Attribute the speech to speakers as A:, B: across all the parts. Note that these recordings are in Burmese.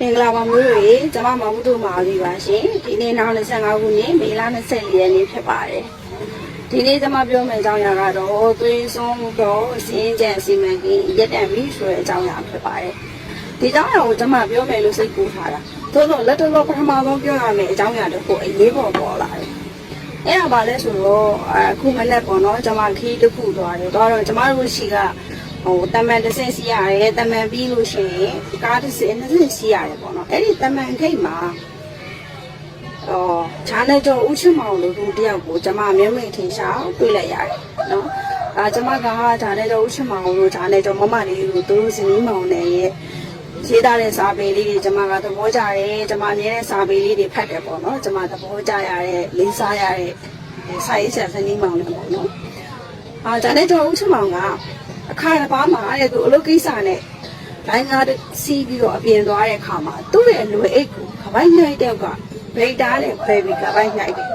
A: မင်္ဂလာပါမျိုးတွေကျမမမတို့မာပြီပါရှင်ဒီနေ့နောက်25ခုနှစ်မေလ24ရက်နေ့ဖြစ်ပါတယ်ဒီနေ့ကျမပြောမယ့်အကြောင်းအရာကတော့သွေးဆုံးတော့စင်းကြံစီမံကိန်းရက်တံပြီဆိုတဲ့အကြောင်းအရာဖြစ်ပါတယ်ဒီအကြောင်းအရာကိုကျမပြောမယ်လို့စိတ်ကူးထားတာသို့တော့လက်တော်ပထမဆုံးပြောရမယ့်အကြောင်းအရာတစ်ခုအရေးပေါ်ပေါ်လာတယ်အဲ့ဒါပါလဲဆိုတော့အခုမနေ့ပေါ့နော်ကျမခီးတစ်ခုသွားတယ်သွားတော့ကျမတို့ရှိက ဟိုတမန်တစ်ဆင့်စီးရတယ်တမန်ပြီးလို့ရှိရင်ကားတစ်ဆင့်နှစ်ဆင့်စီးရတယ်ပေါ့နော်အဲ့ဒီတမန်ခိတ်မှာအော်ဈာနဲ့တော့ဥချမောင်လို့သူတယောက်ကိုကျမမျက်မြင်ထင်ရှားတွေ့လိုက်ရတယ်နော်အာကျမကဈာနဲ့တော့ဥချမောင်လို့ဈာနဲ့တော့မမလေးလို့သူတို့စင်းမောင်နဲ့ရဲ့ရေးသားတဲ့စာပေလေးတွေကျမကသဘောကျတယ်ကျမအမြဲတမ်းစာပေလေးတွေဖတ်တယ်ပေါ့နော်ကျမသဘောကျရတဲ့လေးစားရတဲ့စာရေးဆရာစင်းမောင်လည်းပေါ့နော်အာဈာနဲ့တော့ဥချမောင်က အခါတစ်ပါးမှာတဲ့သူအလုပ်ကိစ္စနဲ့ဘိုင်းကားစီးပြီးတော့အပြင်သွားတဲ့အခါမှာသူ့ရဲ့လူအိတ်ကိုခပိုင်းနိုင်တဲ့ကဗိတ်တားနဲ့ဖယ်ပြီးခပိုင်းနိုင်တယ်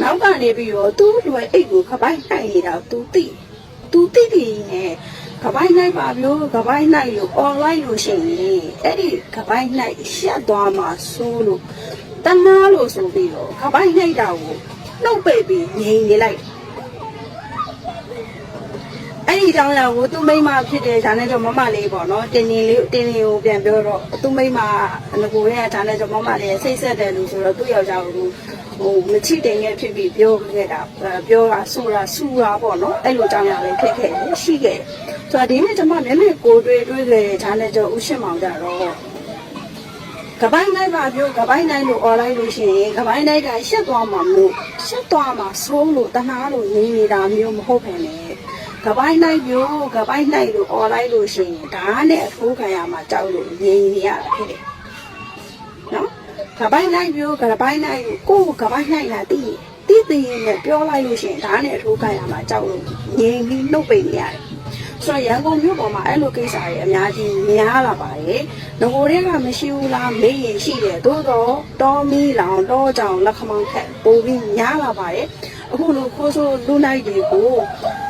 A: နောက်ကနေပြီးတော့သူ့လူအိတ်ကိုခပိုင်းနိုင်နေတာသူသိသူသိတယ်နဲ့ကပိုင်းနိုင်ပါမျိုးကပိုင်းနိုင်လို့ online လို့ရှိရင်အဲ့ဒီကပိုင်းနိုင်ရှက်သွားမှာစိုးလို့တနာလို့ဆိုပြီးတော့ကပိုင်းနိုင်တာကိုနှုတ်ပိတ်ပြီးငြိမ်နေလိုက် အဲ့ဒီတောင်းရကိုသူ့မိမဖြစ်တယ်ဒါနဲ့တော့မမလေးပေါ့နော်တင်းတင်းလေးတင်းတင်းကိုပြန်ပြောတော့သူ့မိမငကိုရဲဒါနဲ့တော့မမလေးစိတ်ဆက်တယ်လို့ဆိုတော့သူ့ယောက်ျားကိုဟိုမချစ်တင်ခဲ့ဖြစ်ပြီးပြောခဲ့တာပြောတာဆူတာဆူတာပေါ့နော်အဲ့လိုတောင်းရလေးဖြစ်ခဲ့တယ်ရှိခဲ့ဆိုတော့ဒီနေ့ကျွန်မမျက်နှာကိုတွေ့တွေ့ခဲ့ဒါနဲ့တော့ဥရှင်းမောင်ကြတော့ကပိုင်းနိုင်ပါပြောကပိုင်းနိုင်လို့ online လို့ရှိရင်ကပိုင်းနိုင်ကရှက်သွားမှာမို့ရှက်သွားမှာစိုးလို့တနာလို့နေနေတာမျိုးမဟုတ်ခင်လေ ကပိုင်းနိုင်ပြောကပိုင်းနိုင်လို့ online လို့ရှိရင်ဒါနဲ့အထိုးခံရမှာကြောက်လို့နေနေရတာဖြစ်တယ်နော်ကပိုင်းနိုင်ပြောကပိုင်းနိုင်ကိုကပိုင်းနိုင်တာတိတိတိနဲ့ပြောလိုက်လို့ရှိရင်ဒါနဲ့အထိုးခံရမှာကြောက်လို့ငြိမ်ပြီးနှုတ်ပိတ်နေရတယ်ဆိုတော့ရန်ကုန်မြို့ပေါ်မှာအဲ့လိုကိစ္စတွေအများကြီးများလာပါတယ်။ငကိုတွေကမရှိဘူးလားမေးရင်ရှိတယ်။သို့တော့တောမီလောင်တောကြောင်လက်ခမောင်းခက်ပိုပြီးများလာပါတယ်။ အခုလိုခိုးဆိုးလူနိုင်တွေကို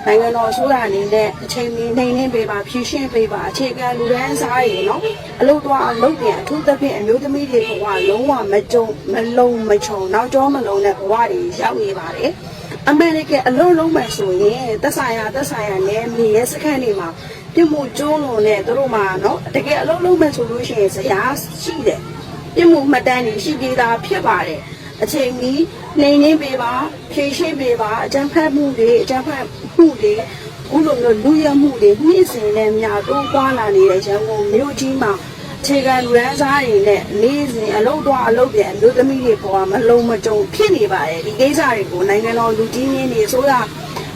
A: နိုင်ငံတော်ဆိုးတာအနေနဲ့အချိန်မီနှိမ်နှင်းပေးပါဖြည့်ရှင်းပေးပါအခြေခံလူဒန်းစားရည်နော်အလုပ်တော့အလုပ်ပြန်အထူးသဖြင့်အမျိုးသမီးတွေဘဝလုံးဝမကြုံမလုံးမချုံနောက်ကျောမလုံးတဲ့ဘဝတွေရောက်နေပါတယ်။အမေရိကန်အလုံးလုံးမှဆိုရင်သက်ဆိုင်ရာသက်ဆိုင်ရာနဲ့မြေရဲ့စခန်းတွေမှာပြမှုကျုံးလုံးနဲ့သူတို့မှာနော်တကယ်အလုံးလုံးမှဆိုလို့ရှိရင်ဇရာရှိတယ်ပြမှုမှတ်တမ်းတွေရှိသေးတာဖြစ်ပါတယ်အချိန်ကြီး နှိမ်နှင်းပေးပါဖြေရှင်းပေးပါအကြံဖတ်မှုတွေအကြံဖတ်မှုတွေအခုလိုမျိုးလူရမှုတွေနှင်းစင်နဲ့မြတိုးပွားလာနေတဲ့ရန်ကုန်မြို့ကြီးမှာခြေခံလူရန်စားတွေနဲ့နေ့စဉ်အလုပ်တော်အလုပ်ပြန်လူသမီးတွေပေါ်မှာမလုံမကြုံဖြစ်နေပါတယ်ဒီကိစ္စတွေကိုနိုင်ငံတော်လူကြီးရင်းတွေဆိုရ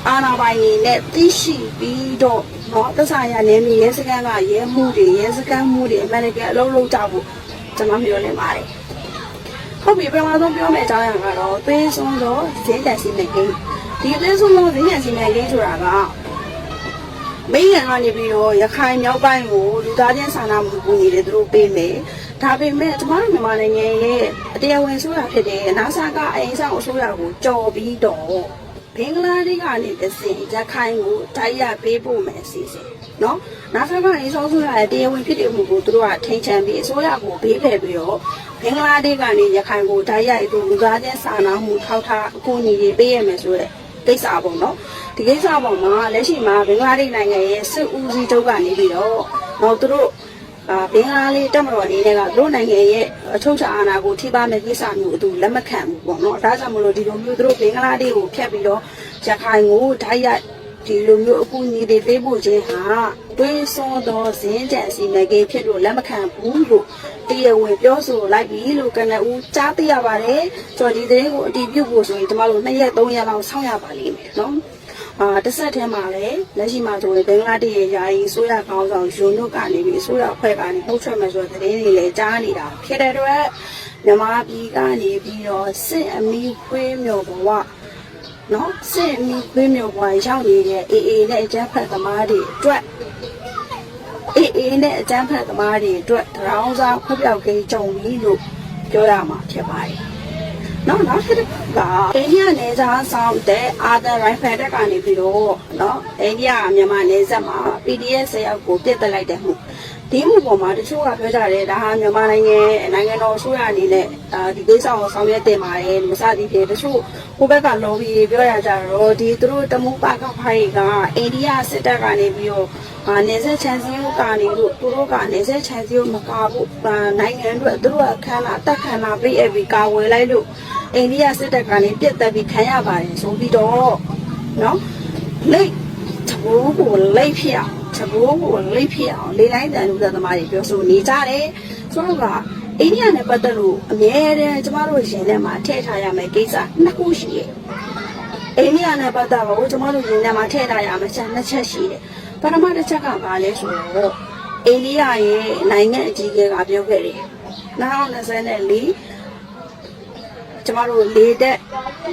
A: အာဏာပိုင်တွေနဲ့သိရှိပြီးတော့နော်သက်ဆိုင်ရာနယ်မြေရဲစခန်းကရဲမှုတွေရဲစခန်းမှုတွေအမှန်တကယ်အလုပ်လုပ်ကြဖို့ကျွန်တော်ပြောနေပါတယ် ဟုတ်ပြီပထမဆုံးပြောမယ့်အကြောင်းအရာကတော့သွေးဆုံးသောဈေးတန်စီမံကိန်းဒီသွေးဆုံးသောဈေးတန်စီမံကိန်းဆိုတာကမိရန်ကနေပြီးတော့ရခိုင်မြောက်ပိုင်းကိုလူသားချင်းစာနာမှုကူညီတယ်သူတို့ပေးမယ်။ဒါပေမဲ့ကျမတို့မြန်မာနိုင်ငံရဲ့အတရားဝင်ဆိုတာဖြစ်တဲ့နာဆာကအရင်ဆောင်အစိုးရကိုကြော်ပြီးတော့ဘင်္ဂလားဒေ့ရှ်ကနေတစ်စင်ရခိုင်ကိုတိုက်ရပေးဖို့မယ်အစီအစဉ် နော်။နာဆာကအရင်ဆောင်အစိုးရရဲ့တရားဝင်ဖြစ်တဲ့မှုကိုသူတို့ကထိန်ချန်ပြီးအစိုးရကိုပေးဖယ်ပြီးတော့ဘင်္ဂလားဒေ့ရှ်ကနေရခိုင်ကိုတိုက်ရိုက်သူလူသားချင်းစာနာမှုထောက်ထားအကူအညီတွေပေးရမယ်ဆိုတဲ့ကိစ္စပေါ့နော်ဒီကိစ္စပေါ်မှာလက်ရှိမှာဘင်္ဂလားဒေ့ရှ်နိုင်ငံရဲ့စစ်ဦးစီးချုပ်ကနေပြီးတော့တော့သူတို့အာဘင်္ဂလားလေးတက်မတော်အနေနဲ့ကသူတို့နိုင်ငံရဲ့အချုပ်ချာအာဏာကိုထိပါမဲ့ကိစ္စမျိုးအတူလက်မခံဘူးပေါ့နော်ဒါကြောင့်မလို့ဒီလိုမျိုးသူတို့ဘင်္ဂလားဒေ့ရှ်ကိုဖျက်ပြီးတော့ရခိုင်ကိုဓာတ်ရိုက် ဒီလိုမျိုးအကူအညီတွေပေးဖို့ခြင်းဟာတွင်းစောသောဇင်းကြံစီမံကိန်းဖြစ်လို့လက်မခံဘူးလို့တရားဝင်ပြောဆိုလိုက်ပြီလို့ကနဦးကြားသိရပါတယ်ကျွန်တော်ဒီသတင်းကိုအတည်ပြုဖို့ဆိုရင်ကျမတို့2ရက်3ရက်လောက်စောင့်ရပါလိမ့်မယ်နော်အာတစ်ဆက်တည်းမှာလည်းလက်ရှိမှာဆိုရင်ဘင်္ဂလားဒေ့ရှ်ရဲ့ယာယီဆိုရကောင်းဆောင်ယွန်တို့ကနေပြီးဆိုရအဖွဲ့ကနေနှုတ်ထွက်မယ်ဆိုတဲ့သတင်းတွေလည်းကြားနေတာဖြစ်တဲ့အတွက်မြန်မာပြည်ကနေပြီးတော့စစ်အမီခွေးမျိုးဘဝ နော်စစ်အမီခွေးမျိုးဘဝရောက်နေတဲ့အေအေနဲ့အကြမ်းဖက်သမားတွေအတွက်အေအေနဲ့အကြမ်းဖက်သမားတွေအတွက်တရောင်းစားဖွက်ပြောက်ကိန်းကြုံပြီလို့ပြောရမှာဖြစ်ပါတယ်နော်နောက်တစ်ခုကအိန္ဒိယနယ်ခြားဆောင်တဲ့အာသာရိုင်ဖယ်တက်ကနေပြီးတော့နော်အိန္ဒိယမြန်မာနယ်စပ်မှာ PDF ဆယ်ယောက်ကိုပြစ်တက်လိုက်တဲ့မှုတ ဒီမှုပေါ်မှာတချို့ကပြောကြတယ်ဒါဟာမြန်မာနိုင်ငံနိုင်ငံတော်အစိုးရအနေနဲ့အာဒီကိစ္စကိုဆောင်ရွက်တင်ပါတယ်မစသည်ဖြင့်တချို့ဟိုဘက်က lobby ပြောရကြတော့ဒီသူတို့တမူပါကဖိုင်ကအိန္ဒိယစစ်တပ်ကနေပြီးတော့အာနေဆက်ချန်စီယိုကနေလို့သူတို့ကနေဆက်ချန်စီယိုမကာဘူးအာနိုင်ငံအတွက်သူတို့ကခန္ဓာတက်ခန္ဓာပြည့်အပ်ပြီးကာဝယ်လိုက်လို့အိန္ဒိယစစ်တပ်ကနေပြစ်တက်ပြီးခံရပါတယ်ဆိုပြီးတော့နော်လိတ်တဘူကိုလိတ်ဖြစ်အောင် တဘူကိုလိတ်ဖြစ်အောင်လေလိုက်တန်လူသက်သမားတွေပြောဆိုနေကြတယ်ဆိုတော့ကအိန္ဒိယနဲ့ပတ်သက်လို့အများတန်းကျမတို့ရင်ထဲမှာထည့်ထားရမယ့်ကိစ္စနှစ်ခုရှိတယ်အိန္ဒိယနဲ့ပတ်သက်လို့ကျွန်တော်တို့ညီနဲ့မှာထည့်ထားရမှာချက်နှစ်ချက်ရှိတယ်။ပထမတစ်ချက်ကဘာလဲဆိုတော့အိန္ဒိယရဲ့နိုင်ငံအကြီးအကဲကပြောခဲ့တယ်။2024ကျွန်တော်တို့လေတဲ့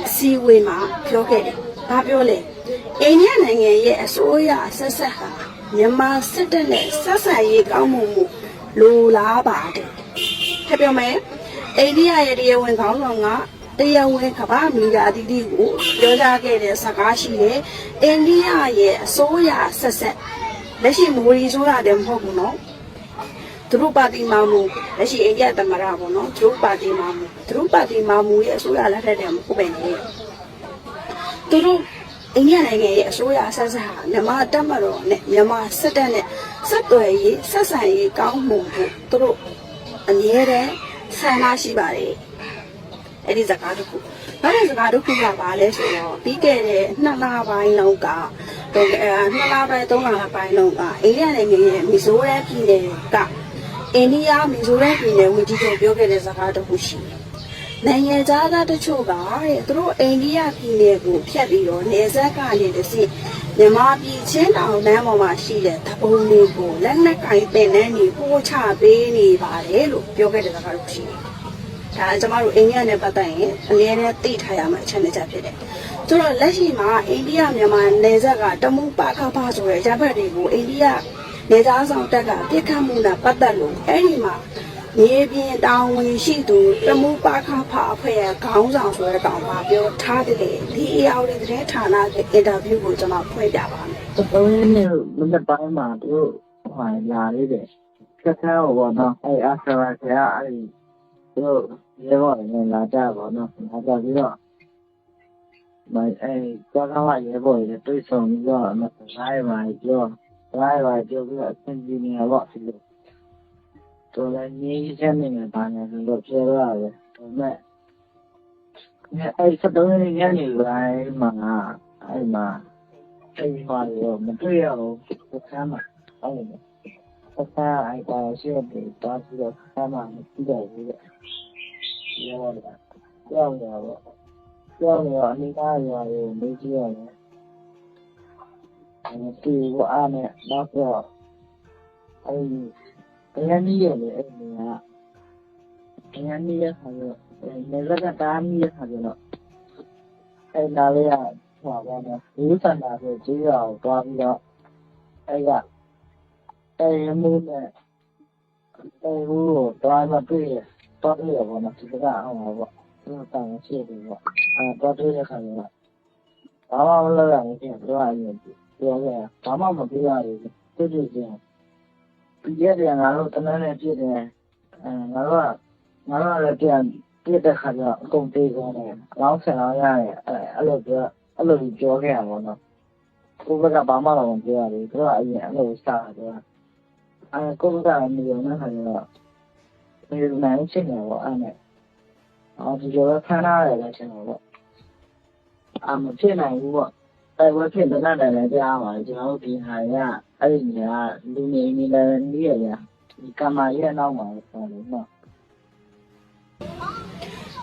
A: အစည်းအဝေးမှာပြောခဲ့တယ်။ဘာပြောလဲ။အိန္ဒိယနိုင်ငံရဲ့အစိုးရဆက်ဆက်ဟာ မြန်မာစစ်တပ်နဲ့ဆက်ဆံရေးကောင်းမှုမှုလိုလားပါတယ်။ထပ်ပြောမယ်။အိန္ဒိယရဲ့တရားဝင်ခေါင်းဆောင်ကတရားဝင်ကမ္ဘာမီဒီယာအသီးသီးကိုပြောကြားခဲ့တဲ့စကားရှိတယ်။အိန္ဒိယရဲ့အစိုးရဆက်ဆက်လက်ရှိမိုဒီဆိုတာတည်းမဟုတ်ဘူးနော်။သူတို့ပါတီမာမူလက်ရှိအိန္ဒိယသမ္မတပေါ့နော်။သူတို့ပါတီမာမူသူတို့ပါတီမာမူရဲ့အစိုးရလက်ထက်တည်းမဟုတ်ပဲနေ။သူတို့ အိန္ဒိယနိုင်ငံရဲ့အစိုးရဆက်ဆက်ဟာမြန်မာတပ်မတော်နဲ့မြန်မာစစ်တပ်နဲ့ဆက်သွယ်ရေးဆက်ဆံရေးကောင်းမှုဖို့သူတို့အမြဲတမ်းဆန္ဒရှိပါတယ်။အဲ့ဒီစကားတစ်ခုနောက်တဲ့စကားတစ်ခုကဘာလဲဆိုတော့ပြီးခဲ့တဲ့နှစ်လပိုင်းလောက်ကတော့အဲနှစ်လပိုင်းသုံးလပိုင်းလောက်ကအိန္ဒိယနိုင်ငံရဲ့မီဇိုရမ်ပြည်နယ်ကအိန္ဒိယမီဇိုရမ်ပြည်နယ်ဝန်ကြီးချုပ်ပြောခဲ့တဲ့စကားတစ်ခုရှိတယ်။ နိုင်ငံသားသားတချို့ကတဲ့သူတို့အိန္ဒိယပြည်နယ်ကိုဖျက်ပြီးတော့နေဆက်ကနေတစီမြန်မာပြည်ချင်းတောင်တန်းပေါ်မှာရှိတဲ့တပုံတွေကိုလက်နက်ကင်တင်နှန်းနေပို့ချပေးနေပါတယ်လို့ပြောခဲ့တဲ့စကားတစ်ခုရှိတယ်။ဒါကျမတို့အိန္ဒိယနဲ့ပတ်သက်ရင်အများနဲ့သိထားရမှာအချက်တစ်ချက်ဖြစ်တယ်။ဆိုတော့လက်ရှိမှာအိန္ဒိယမြန်မာနယ်စပ်ကတမူပါခဖဆိုတဲ့ရပ်ဘက်တွေကိုအိန္ဒိယနေသားဆောင်တက်ကပြစ်ခတ်မှုနဲ့ပတ်သက်လို့အဲ့ဒီမှာ မြေပြင်တောင်ဝင်ရှိသူတမူပါခဖအဖွဲ့ရဲ့ခေါင်းဆောင်ဆိုတဲ့ကောင်ကပြောထားတယ်လေဒီအရာတွေတဲ့ဌာနရဲ့အင်တာဗျူးကိုကျွန်တော်ဖွင့်ပြပါမယ်
B: သုံးရင်းနဲ့မနေ့ပိုင်းမှာသူတို့ဟိုလာလေးတယ်ခက်ခဲဘောနော်အဲအာဆရာဆရာအဲဒီသူတို့ရေဘောနဲ့လာကြပါနော်လာကြပြီးတော့မအဲကြောက်တော့ရေဘောတွေတွေ့ဆုံပြီးတော့မဆိုင်ပါပြောဆိုင်ပါပြောပြီးတော့အဆင်ပြေနေတော့ဒီလို တော်လည်းနေချက်နေမှာပါနေလို့ပြောရတယ်ဒါပေမဲ့အဲစက်တုံးရင်းညနေပိုင်းမှာအဲမှာအိမ်မှာရောမတွေ့ရဘူးခန်းမှာအဲ့လိုအခါအိုက်ပါရှိတယ်တားပြီးတော့ခန်းမှာမကြည့်တော့ဘူးလေရောတယ်ကြောက်ရတော့ကြောက်ရအနိကားရရမေးကြည့်ရတယ်အဲ့ဒီကအားနဲ့တော့တော့အဲ့ဒီ ဘယ်နည်းရလဲအဲ့ဒီကဘယ်နည်းရခါရောနေလကတားမီးရခါရောအဲ့နာလေးကဟောပါမယ်ဒီစံတာဆိုကြေးရအောင်တွားပြီးတော့အဲ့ကအဲ့ရမှုနဲ့အဲ့ဟိုတွားမတွေ့ရတွားတွေ့ရပါတော့ဒီကအောင်ပါပေါ့သူကတောင်းရှိတယ်ပေါ့အဲ့တွားတွေ့တဲ့ခါကျတော့ဘာမှမလုပ်ရဘူးပြင်တွားရင်ပြောခဲ့ဘာမှမပြောရဘူးတွေ့တွေ့ချင်း ပြည့်တယ်ငါတို့တနည်းနဲ့ပြည့်တယ်အဲငါတို့ကငါတို့လည်းပြန်ပြည့်တဲ့ခါကျတော့အကုန်သေးကုန်တယ်လောင်းဆင်အောင်ရတယ်အဲ့အဲ့လိုပြောအဲ့လိုပြောခဲ့ရပါတော့ကိုဘက်ကဘာမှတော့မပြောရဘူးသူကအရင်အဲ့လိုစတာတော့အဲကိုဘက်ကမြေရုံနဲ့ခါကျတော့မြေရုံနဲ့ချင်းနေပေါ့အဲ့နဲ့အော်ဒီလိုခန်းထားရတယ်ချင်းတော့ပေါ့အမဖြစ်နိုင်ဘူးပေါ့အဲဝက်ဖြစ်တဲ့နဲ့လည်းကြားပါကျွန်တော်တို့ဒီဟာရ အဲ့ဒီနေရာလူနေနေလည်းနေရရဒီကမာရဲ့နောက်မှာဆိုလို့နော်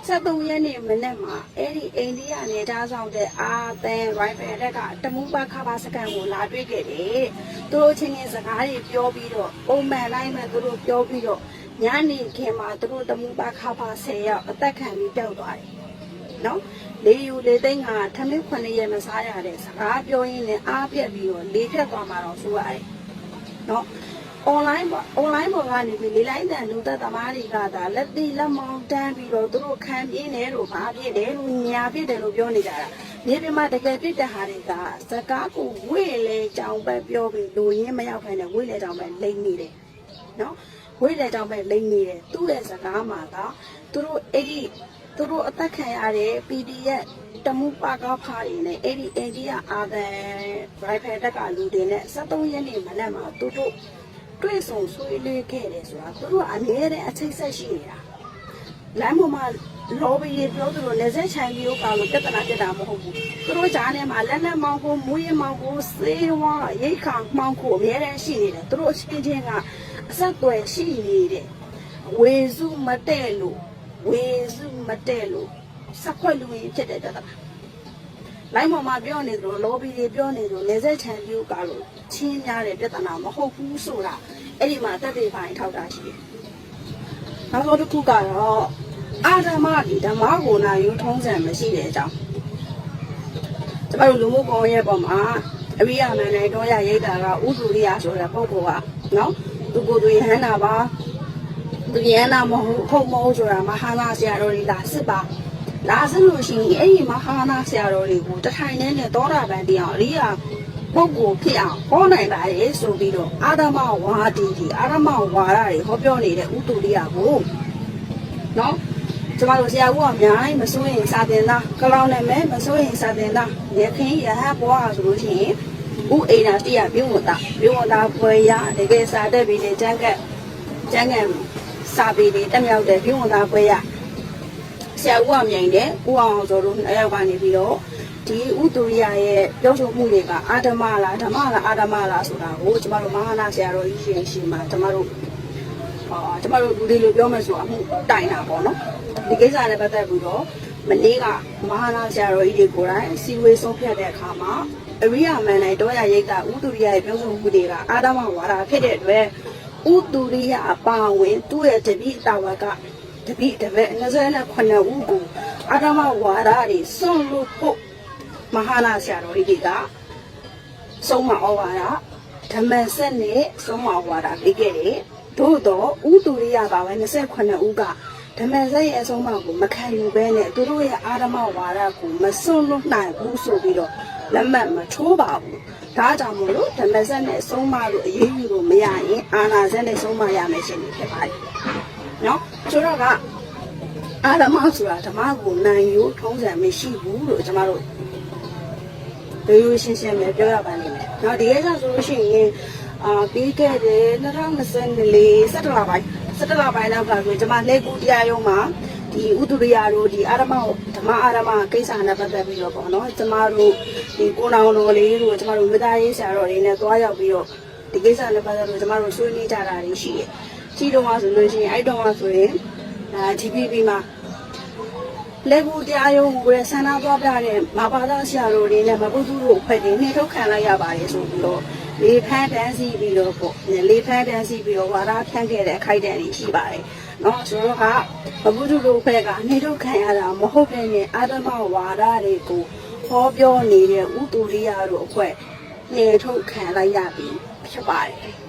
A: 73ရက်နေ့မနေ့မှာအဲ့ဒီအိန္ဒိယနေသားဆောင်တဲ့အာသန်ရိုင်ဖယ်တက်ကတမူပါခါပါစကန်ကိုလာတွေ့ခဲ့တယ်။သူတို့ချင်းချင်းစကားတွေပြောပြီးတော့ပုံမှန်တိုင်းမှာသူတို့ပြောပြီးတော့ညနေခင်းမှာသူတို့တမူပါခါပါ10ရောက်အသက်ခံပြီးပျောက်သွားတယ်။နော်လေယူလေသိန်းကထမင်းခွနှစ်ရက်မစားရတဲ့စကားပြောရင်းနဲ့အားပြက်ပြီးတော့လေဖြတ်သွားမှာတော့ဆိုရတယ်။နော် online ပေါ့ online ပေါ်ကနေပြီးလေလိုက်တန်လူသက်သမားတွေကဒါလက်တိလက်မောင်းတန်းပြီးတော့သူတို့ခံပြင်းနေလို့ဘာဖြစ်တယ်လို့ညာဖြစ်တယ်လို့ပြောနေကြတာမြေပြင်မှာတကယ်ဖြစ်တဲ့ဟာတွေကစကားကိုဝေ့လေကြောင်ပဲပြောပြီးလူရင်းမရောက်ခိုင်းတဲ့ဝေ့လေကြောင်ပဲလိမ့်နေတယ်နော်ဝိတဲ့ကြောင့်ပဲလိမ့်နေတယ်သူ့ရဲ့စကားမှာကသူတို့အဲ့ဒီ သူတို့အသက်ခံရတဲ့ PDF တမှုပါကားဖားတွေနဲ့အဲ့ဒီအိန္ဒိယအာသန်ရိုင်ဖယ်တက်ကလူတွေနဲ့73ရက်နေ့မနက်မှာသူတို့တွေ့ဆုံဆွေးနွေးခဲ့တယ်ဆိုတာသူတို့အမြဲတမ်းအချိတ်ဆက်ရှိနေတာလမ်းပေါ်မှာလော်ဘီတွေပြောသူတို့လက်ဆက်ချန်ကြီးကိုကောင်လို့ပြဿနာပြတာမဟုတ်ဘူးသူတို့ကြားထဲမှာလက်လက်မောင်းကိုမွေးမောင်းကိုစေးဝါရိတ်ခါမောင်းကိုအမြဲတမ်းရှိနေတယ်သူတို့အချင်းချင်းကအဆက်အသွယ်ရှိနေတယ်ဝေစုမတဲ့လို့ ဝေစုမတဲ့လို့စက်ခွက်လူရင်ဖြစ်တဲ့ပြဿနာလိုင်းပေါ်မှာပြောနေသလိုလော်ဘီတွေပြောနေသလိုနေဆက်ချန်ပြူကလို့ချင်းများတဲ့ပြဿနာမဟုတ်ဘူးဆိုတာအဲ့ဒီမှာတက်တဲ့ပိုင်းထောက်တာရှိတယ်။နောက်ဆုံးတစ်ခုကတော့အာဓမ္မဒီဓမ္မကိုနာယူထုံးစံမရှိတဲ့အကြောင်း။ကျမတို့လူမှုကွန်ရက်ပေါ်မှာအရိယာမန်နဲ့တော့ရရိတ်တာကဥဒုရိယဆိုတဲ့ပုဂ္ဂိုလ်ကနော်သူကိုယ်သူယဟန္တာပါ သူယဟန္တာမဟုတ်ဟုတ်မဟုတ်ဆိုတာမဟာနာဆရာတော်ကြီးလာစစ်ပါလာစလို့ရှိရင်အဲ့ဒီမဟာနာဆရာတော်တွေကိုတထိုင်နဲ့နဲ့သောတာပန်တရားအရိယာပုဂ္ဂိုလ်ဖြစ်အောင်ဟောနိုင်ပါရဲ့ဆိုပြီးတော့အာဓမဝါဒီဒီအာဓမဝါဒတွေဟောပြောနေတဲ့ဥတုရိယကိုနော်ကျမတို့ဆရာဦးကအများကြီးမစိုးရင်စာတင်သားကလောင်နဲ့မဲမစိုးရင်စာတင်သားရခင်ရဟဘွားဆိုလို့ရှိရင်ဥအိနာတိယပြုံးဝတာပြုံးဝတာဖွယ်ရတကယ်စာတက်ပြီးတဲ့ကျန်းကက်ကျန်းကက် စာပေတွေတက်မြောက်တဲ့ပြုံးဝတာဖွယ်ရဆရာဦးအောင်မြိုင်တဲ့ဦးအောင်အောင်စောတို့နှစ်ယောက်ကနေပြီးတော့ဒီဥတူရိယရဲ့ပြောဆိုမှုတွေကအာဓမလားဓမ္မလားအာဓမလားဆိုတာကိုကျမတို့မဟာနာဆရာတော်ကြီးရှင်ရှင်မှာကျမတို့အာကျမတို့လူတွေလိုပြောမယ်ဆိုအမှုတိုင်တာပေါ့နော်ဒီကိစ္စနဲ့ပတ်သက်ပြီးတော့မနေ့ကမဟာနာဆရာတော်ကြီးတွေကိုယ်တိုင်စီဝေးဆုံးဖြတ်တဲ့အခါမှာအရိယာမန်နိုင်တော့ရရိတ်တာဥတူရိယရဲ့ပြောဆိုမှုတွေကအာဓမဝါဒဖြစ်တဲ့အတွက် ဥတူရိယအပါဝင်သူ့ရဲ့တပိတာဝကတပိတပည့်29ဦးကိုအာဓမဝါဒတွေစွန့်လို့ဖို့မဟာနာဆရာတော်ကြီးတွေကဆုံးမဩဝါဒဓမ္မဆက်နဲ့ဆုံးမဩဝါဒပေးခဲ့တယ်သို့တော့ဥတူရိယပါပဲ29ဦးကဓမ္မဆက်ရဲ့အဆုံးအမကိုမခံယူဘဲနဲ့သူတို့ရဲ့အာဓမဝါဒကိုမစွန့်လို့နိုင်ဘူးဆိုပြီးတော့လက်မှတ်မထိုးပါဘူး ဒါကြောင့်မို့လို့ဓမ္မဆက်နဲ့ဆုံးမလို့အရေးယူလို့မရရင်အာနာဆက်နဲ့ဆုံးမရမယ်ရှင်ဖြစ်ပါတယ်နော်ဆိုတော့ကအာဓမ္မဆိုတာဓမ္မကိုနိုင်ယူထုံးစံမရှိဘူးလို့ကျွန်တော်တို့ရိုးရိုးရှင်းရှင်းပဲပြောရပါလိမ့်မယ်။နော်ဒီကိစ္စဆိုလို့ရှိရင်အာပြီးခဲ့တဲ့2024 17လပိုင်း17လပိုင်းလောက်ကဆိုကျွန်မလက်ကူတရားရုံးမှာ ဒီဥဒုရိယတို့ဒီအာရမဓမ္မအာရမကိစ္စနဲ့ပတ်သက်ပြီးတော့ပေါ့နော်ကျွန်မတို့ဒီကိုနောင်တော်လေးတို့ကျွန်မတို့ဝိသားရေးဆရာတော်တွေနဲ့တွားရောက်ပြီးတော့ဒီကိစ္စနဲ့ပတ်သက်လို့ကျွန်မတို့ဆွေးနွေးကြတာတွေရှိတယ်။ကြီးတော့မှဆိုလို့ရှိရင်အဲ့တော့မှဆိုရင်အာ GPP မှာလက်ကူတရားရုံးကိုရဆန္ဒသွားပြတဲ့မဘာသာဆရာတော်တွေနဲ့မပုသူတို့ဖွဲ့တွေနှိထုတ်ခံလိုက်ရပါတယ်ဆိုပြီးတော့လေဖန်းတန်းစီပြီးတော့ပေါ့လေဖန်းတန်းစီပြီးတော့ဝါဒဖြန့်ခဲ့တဲ့အခိုက်အတန့်တွေရှိပါတယ်။ နော်ဆိုတော့ကမပုသူတို့ဖွဲ့ကနှိထုတ်ခံရတာမဟုတ်တဲ့နဲ့အာဓမဝါဒတွေကိုဟောပြောနေတဲ့ဥတူရိယတို့အဖွဲ့နှိထုတ်ခံလိုက်ရပြီဖြစ်ပါတယ်။